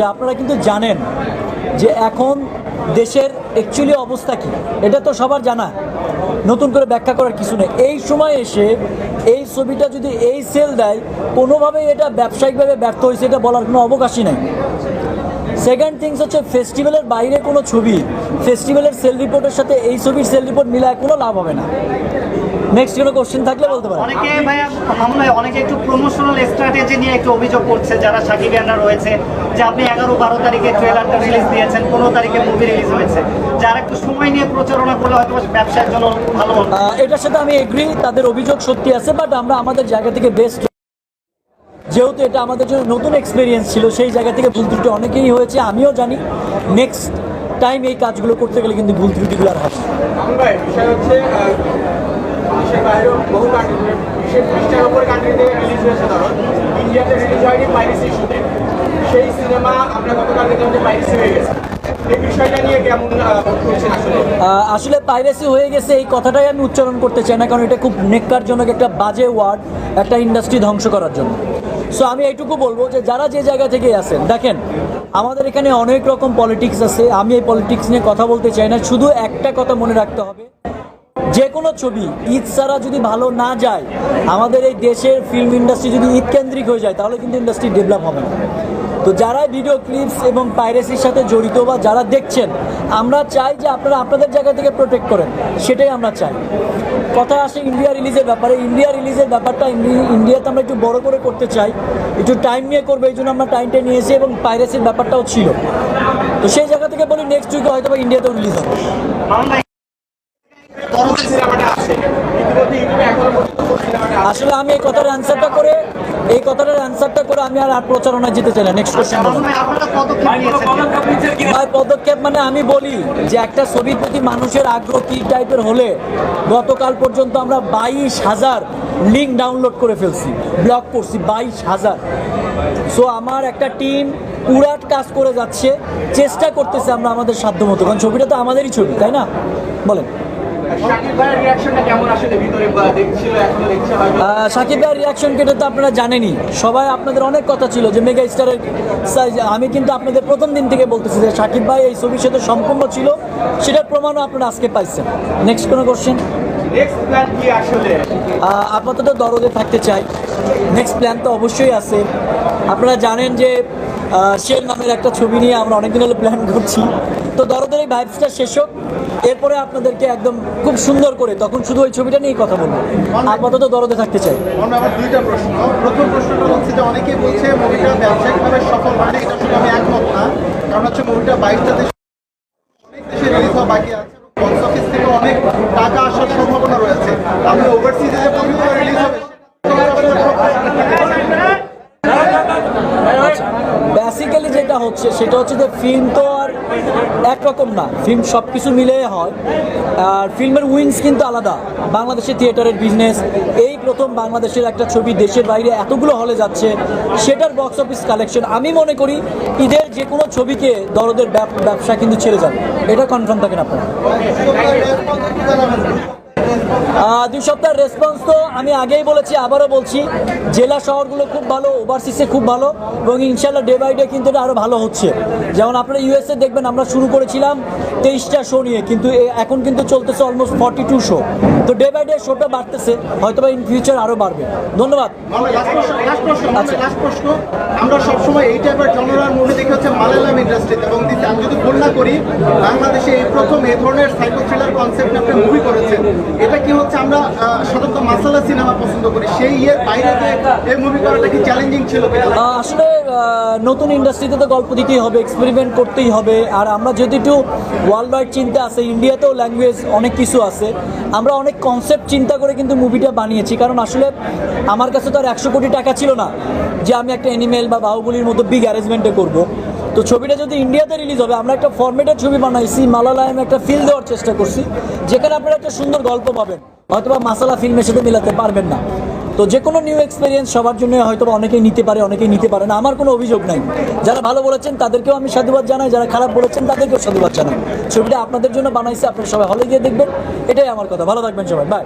হচ্ছে আপনারা কিন্তু জানেন যে এখন দেশের অ্যাকচুয়ালি অবস্থা কি। এটা তো সবার জানা। নতুন করে ব্যাখ্যা করার কিছু নেই। এই সময় এসে এই ছবিটা যদি এই সেল দেয়, কোনোভাবেই এটা ব্যবসায়িকভাবে ব্যর্থ হয়েছে, এটা বলার কোনো অবকাশই নেই। সেকেন্ড থিংস হচ্ছে ফেস্টিভ্যালের বাইরে কোনো ছবি ফেস্টিভ্যালের সেল রিপোর্টের সাথে এই ছবির সেল রিপোর্ট মিলায় কোনো লাভ হবে না। নেক্সট কোনো কোশ্চেন থাকলে বলতে পারেন। অনেকে ভাইয়া মামুন অনেকে একটু প্রমোশনাল স্ট্র্যাটেজি নিয়ে একটু অভিযোগ করছে যারা সাকিব ইয়ানা রয়েছে যে আপনি এগারো বারো তারিখে ট্রেলারটা রিলিজ দিয়েছেন পনেরো তারিখে মুভি রিলিজ হয়েছে। যারা একটু সময় নিয়ে প্রচারণা করলে হয়তো ব্যবসার জন্য ভালো এটার সাথে আমি এগ্রি তাদের অভিযোগ সত্যি আছে বাট আমরা আমাদের জায়গা থেকে বেস্ট যেহেতু এটা আমাদের জন্য নতুন এক্সপিরিয়েন্স ছিল সেই জায়গা থেকে ভুল ত্রুটি অনেকেই হয়েছে আমিও জানি। নেক্সট টাইম এই কাজগুলো করতে গেলে কিন্তু ভুল ত্রুটিগুলো আর হবে বিষয় হচ্ছে দেশের বাইরেও বহু কান্ট্রি বিশেষ বিশটার উপরে কান্ট্রিতে রিলিজ হয়েছে, ধরো। ইন্ডিয়াতে রিলিজ হয়নি পাইরেসি ইস্যুতে সেই সিনেমা আমরা গতকাল দেখলাম যে পাইরেসি হয়ে গেছে। আসলে? পাইরেসি হয়ে গেছে, এই কথাটাই আমি উচ্চারণ করতে চাই না, কারণ এটা খুব নেককারজনক একটা বাজে ওয়ার্ড একটা ইন্ডাস্ট্রি ধ্বংস করার জন্য। সো আমি এইটুকু বলব যে যারা যে জায়গা থেকে আছেন, দেখেন, আমাদের এখানে অনেক রকম পলিটিক্স আছে। আমি এই পলিটিক্স নিয়ে কথা বলতে চাই না, শুধু একটা কথা মনে রাখতে হবে। যে কোনো ছবি ঈদ ছাড়া যদি ভালো না যায়, আমাদের এই দেশের ফিল্ম ইন্ডাস্ট্রি যদি ঈদ কেন্দ্রিক হয়ে যায়, তাহলে কিন্তু ইন্ডাস্ট্রি ডেভেলপ হবে না। তো যারা ভিডিও ক্লিপস এবং পাইরেসির সাথে জড়িত বা যারা দেখছেন, আমরা চাই যে আপনারা আপনাদের জায়গা থেকে প্রোটেক্ট করেন। সেটাই আমরা চাই। কথা আসে ইন্ডিয়া রিলিজের ব্যাপারে। ইন্ডিয়া রিলিজের ব্যাপারটা ইন্ডি- ইন্ডিয়াতে আমরা একটু বড় করে করতে চাই। একটু টাইম নিয়ে করব, এই জন্য আমরা টাইমটা নিয়েছি এবং পাইরেসির ব্যাপারটাও ছিল। তো সেই জায়গা থেকে বলি নেক্সট উইকে হয়তো ইন্ডিয়াতেও রিলিজ হবে। আসলে আমি এই কথার অ্যান্সারটা করে এই কথাটার অ্যান্সারটা করে আমি আর আর প্রচারণায় যেতে চাই না নেক্সট কোশ্চেন ভাই পদক্ষেপ ভাই পদক্ষেপ মানে আমি বলি যে একটা ছবির প্রতি মানুষের আগ্রহ কি টাইপের হলে গতকাল পর্যন্ত আমরা বাইশ হাজার লিঙ্ক ডাউনলোড করে ফেলছি ব্লক করছি বাইশ হাজার। সো আমার একটা টিম পুরাট কাজ করে যাচ্ছে চেষ্টা করতেছে আমরা আমাদের সাধ্য মতো কারণ ছবিটা তো আমাদেরই ছবি তাই না? বলেন। সাকিব ভাইয়ের রিয়াকশন কেটে তো আপনারা জানেনই। সবাই আপনাদের অনেক কথা ছিল যে মেগা স্টারের আমি কিন্তু আপনাদের প্রথম দিন থেকে বলতেছি যে সাকিব ভাই এই ছবির সাথে সম্পূর্ণ ছিল। সেটার প্রমাণও আপনারা আজকে পাইছেন। নেক্সট কোনো কোশ্চেন আপাতত দরদে থাকতে চাই। নেক্সট প্ল্যান তো অবশ্যই আছে। আপনারা জানেন যে শের নামের একটা ছবি নিয়ে আমরা অনেকদিন হলো প্ল্যান করছি। তো দরদের এই ভাইবসটা শেষ হোক। এরপরে আপনাদেরকে একদম খুব সুন্দর করে তখন শুধু ওই ছবিটা নিয়েই কথা বলব। আপাতত দরদে থাকতে চাই। আমার দুইটা প্রশ্ন। প্রথম প্রশ্নটা হচ্ছে যে অনেকেই বলছে মুভিটা ব্যবসায়িকভাবে সফল মানে এটা আসলে আমি একমত না। কারণ হচ্ছে মুভিটা বাইশটা দেশে অনেক দেশে রিলিজ হওয়া বাকি আছে বক্স অফিস থেকে অনেক টাকা আসার সম্ভাবনা রয়েছে। আপনি ওভারসিজে যে মুভিগুলো রিলিজ হবে বেসিক্যালি যেটা হচ্ছে সেটা হচ্ছে যে ফিল্ম তো একরকম না। ফিল্ম সব কিছু মিলে হয়। আর ফিল্মের উইংস কিন্তু আলাদা। বাংলাদেশের থিয়েটারের বিজনেস এই প্রথম বাংলাদেশের একটা ছবি দেশের বাইরে এতগুলো হলে যাচ্ছে, সেটার বক্স অফিস কালেকশন আমি মনে করি ঈদের যে কোনো ছবিকে দরদের ব্যব- ব্যবসা কিন্তু ছেড়ে যাবে। এটা কনফার্ম থাকেন আপনারা। দুই সপ্তাহের রেসপন্স তো আমি আগেই বলেছি আবারও বলছি জেলা শহরগুলো খুব ভালো ওভারসিসে খুব ভালো এবং ইনশাল্লাহ ডে বাই ডে কিন্তু এটা আরও ভালো হচ্ছে। যেমন আপনারা ইউএসএ দেখবেন আমরা শুরু করেছিলাম তেইশটা শো নিয়ে কিন্তু এখন কিন্তু চলতেছে অলমোস্ট ফর্টি টু শো তো ডে বাই ডে শোটা বাড়তেছে হয়তো বা ইন ফিউচার আরও বাড়বে। ধন্যবাদ। আচ্ছা। আমরা সবসময় এই টাইপের জনরার মুভি দেখে হচ্ছে মালায়ালাম ইন্ডাস্ট্রিতে এবং দিদি আমি যদি ভুল না করি, বাংলাদেশে এই প্রথম এই ধরনের সাইকো থ্রিলার কনসেপ্ট একটা মুভি করেছেন। এটা কি হচ্ছে আমরা সাধারণত মাসালা সিনেমা পছন্দ করি। সেই ইয়ের বাইরে এই মুভি করাটা কি চ্যালেঞ্জিং ছিল আসলে নতুন ইন্ডাস্ট্রিতে তো গল্প দিতেই হবে এক্সপেরিমেন্ট করতেই হবে। আর আমরা যদি একটু ওয়ার্ল্ড ওয়াইড চিন্তা আছে ইন্ডিয়াতেও ল্যাঙ্গুয়েজ অনেক কিছু আছে, আমরা অনেক কনসেপ্ট চিন্তা করে কিন্তু মুভিটা বানিয়েছি। কারণ আসলে আমার কাছে তো আর একশো কোটি টাকা ছিল না যে আমি একটা অ্যানিমেল বা বাহুবলির মতো বিগ অ্যারেঞ্জমেন্টে করব। তো ছবিটা যদি ইন্ডিয়াতে রিলিজ হবে, আমরা একটা ফরম্যাটের ছবি বানাইছি, মালালায়াম একটা ফিল দেওয়ার চেষ্টা করছি, যেখানে আপনারা একটা সুন্দর গল্প পাবেন। হয়তোবা মাসালা ফিল্মের সাথে মিলাতে পারবেন না। তো যে কোনো নিউ এক্সপিরিয়েন্স সবার জন্য হয়তো অনেকেই নিতে পারে, অনেকেই নিতে পারে না। আমার কোনো অভিযোগ নাই। যারা ভালো বলেছেন, তাদেরকেও আমি সাধুবাদ জানাই। যারা খারাপ বলেছেন, তাদেরকেও সাধুবাদ জানাই। ছবিটা আপনাদের জন্য বানাইছে, আপনারা সবাই হলে গিয়ে দেখবেন। এটাই আমার কথা। ভালো থাকবেন সবাই। বাই